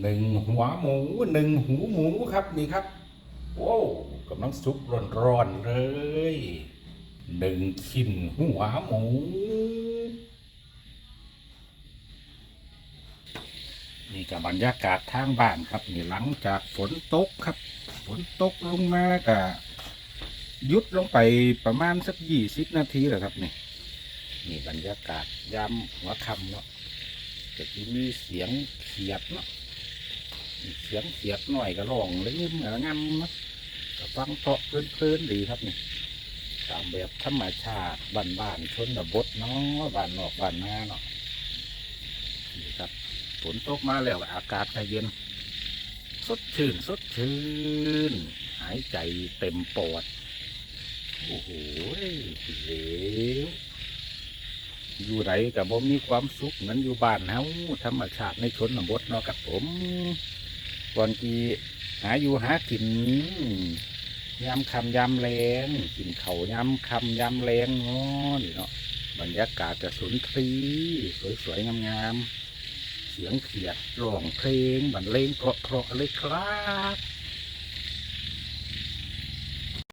หนึ่งหัวหมูหนึ่งหูหมูครับนี่ครับโว้วกำลังซุปร้อนๆเลยหนึ่งชิ้นหัวหมูนี่กับบรรยากาศทางบ้านครับนี่หลังจากฝนตกครับ ฝนตกลงมาก็ยุดลงไปประมาณสักยี่สิบนาทีแหละครับนี่นี่บรรยากาศยามหัวค่ำเนาะจะมีเสียงเขียดเนาะ เสียงเขียดหน่อยก็ร้องเลยเหมือนงำเนาะก็ฟังเพาะเพลินๆดีครับนี่ตามแบบธรรมชาติบ้านๆชนบทเนาะบ้านนอกบ้านนาเนาะนี่ครับฝนตกมาแล้วอากาศก็เย็น สดชื่นสดชื่น หายใจเต็มปอดโอ้โหเหลวอยู่ไหนกับผมมีความสุขเหมือนอยู่บ้านเฮาธรรมชาติในชนบทเนาะกับผม ก่อนที่หาอยู่หากินยามคำยามแรงกินเขายามคำยามแรงเนาะนี่เนาะบรรยากาศจะสุนทรี สวยๆงามๆเสียงเขียดร้องเพลงบรรเลงเพราะๆเลยครับ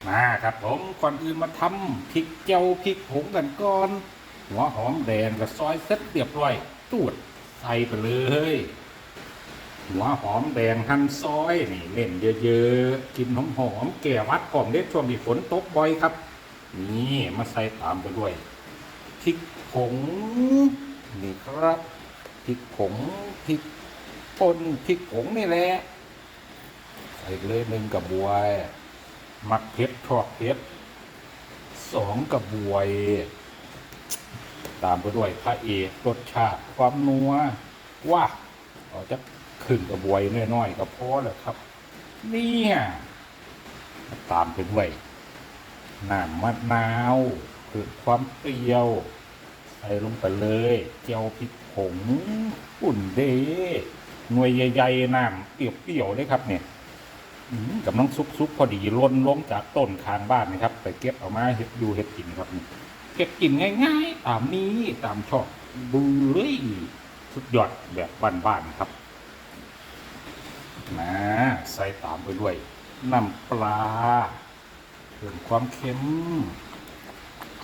มาครับผมก่อนอื่นมาทำพริกเจียวพริกผงกันก่อน หัวหอมแดงกับซอยเสร็จเรียบร้อยตูดใส่ไปเลย หัวหอมแดงหั่นซอยนี่เล่นเยอะๆกินหอมๆแก่วัดพร้อมเด็ดช่วงที่ฝนตกบ่อยครับ นี่มาใส่ตามไปด้วยพริกผงนี่ครับพริกผงพริกป่นพริกผงนี่แหละใส่เลยหนึ่งกระบวยมักเผ็ดชอบเผ็ดสองกระบวย ตามไปด้วยพระเอกรสชาติความนัวว่าเอาจ ขึ้นกระบวยน้อยๆก็พอแล้วครับ เนี่ยตามไปด้วยน้ำมะนาวเพื่อความเปรี้ยว ใส่ลงไปเลยเจียวพริกผงปุ่นเดหน่วยใหญ่ๆน้ำเปรี้ยวๆเลยครับ เนี่ยกับน้องซุปซุปพอดีล่นลงจากต้นคางบ้านนะครับ ไปเก็บเอามาเห็ดอยู่เห็ดกินครับเก็บกินง่ายๆ ตามนี้ตามชอบบูเลยสุดยอดแบบบ้านๆครับ มาใส่ตามไปด้วยน้ำปลาเพิ่มความเค็ม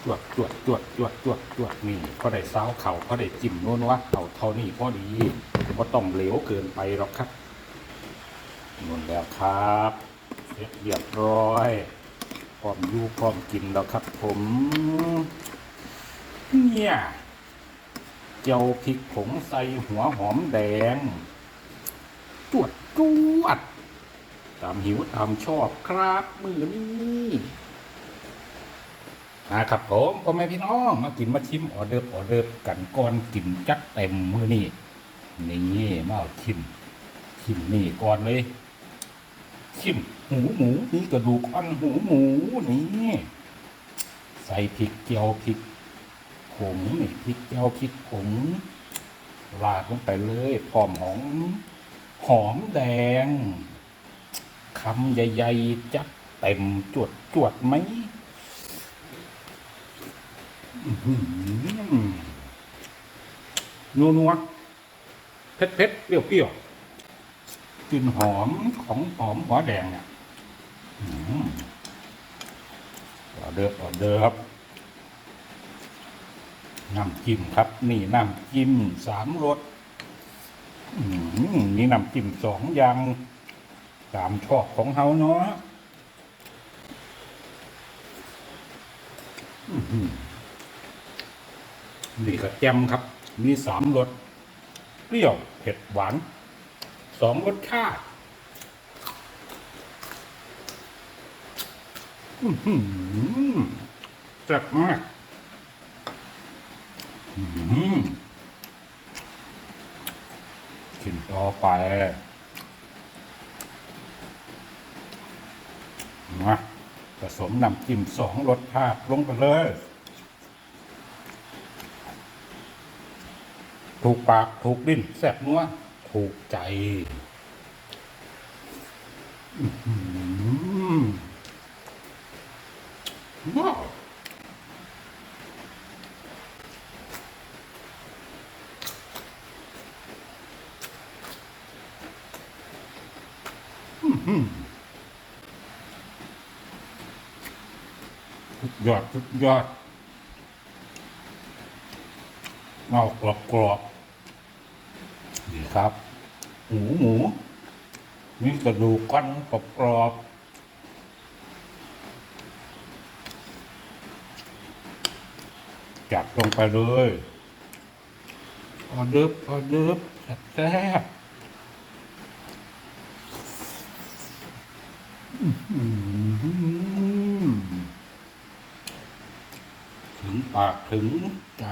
จวดจวดจวดจวดจวดจวดนี่พอได้ซาวเข่าพอได้จิ้มโน้นวะเข่าเท่านี้พอดีก็ต้องเหลวเกินไปหรอกครับหมดแล้วครับเสร็จเรียบร้อยพร้อมอยู่พร้อมกินแล้วครับ ผม เนี่ยเจียวพริกผงใส่หัวหอมแดง จวด จวด ตามหิวตามชอบครับมือนี้นะครับผมพ่อแม่พี่น้องมากินมาชิมออเดิร์ออเดิร์กันก่อนกินจัดเต็มมือนี่นี่มาเอาชิมชิมนี่ก่อนเลยชิมหูหมูนี่กระดูกอ่อนหูหมูนี่ใส่พริกเจียวพริกผงนี่พริกเจียวพริกผงราดลงไปเลยพร้อมหอม หอมแดงคำใหญ่ๆจัดเต็มจวดจวดไหมอื้อหือนัวๆเผ็ดเผ็ดเปรี้ยวเปรี้ยวๆกลิ่นหอมของหอมหัวแดงเนี่ยออเดิร์ออเดิร์ฟน้ำจิ้มครับ นี่น้ำจิ้มสามรส นี่น้ำจิ้มสองอย่างตามชอบของเฮาเนาะอื้อนี่ก็แจมครับ มีสามรสเปรี้ยวเผ็ดหวานสองรสชาติแซ่บมาก อื้อ หือกินต่อไปมาผสมน้ำจิ้มสองรสชาติลงไปเลย ถูกปากถูกดิ้นแซ่บนัวถูกใจ อืว้าว หือสุด ยอดสุดยอดเงากรอบกรอบๆนี่ครับ หมูหมูมีกระดูกก้อนกรอบกรอบจับลงไปเลย ออเดิร์ฟออเดิร์ฟแซ่บๆอื้อหือถึง ปากถึงใจ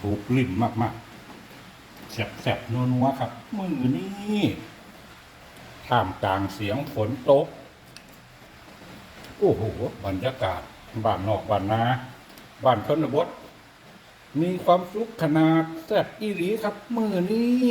ถูกลิ้นมากๆแสบๆนัวๆครับ มือนี้ท่ามกลางเสียงฝนตก โอ้โห บรรยากาศ บ้านนอกบ้านนาบ้านชนบทมีความสุขขนาดแซ่บอีหลีครับ มือนี้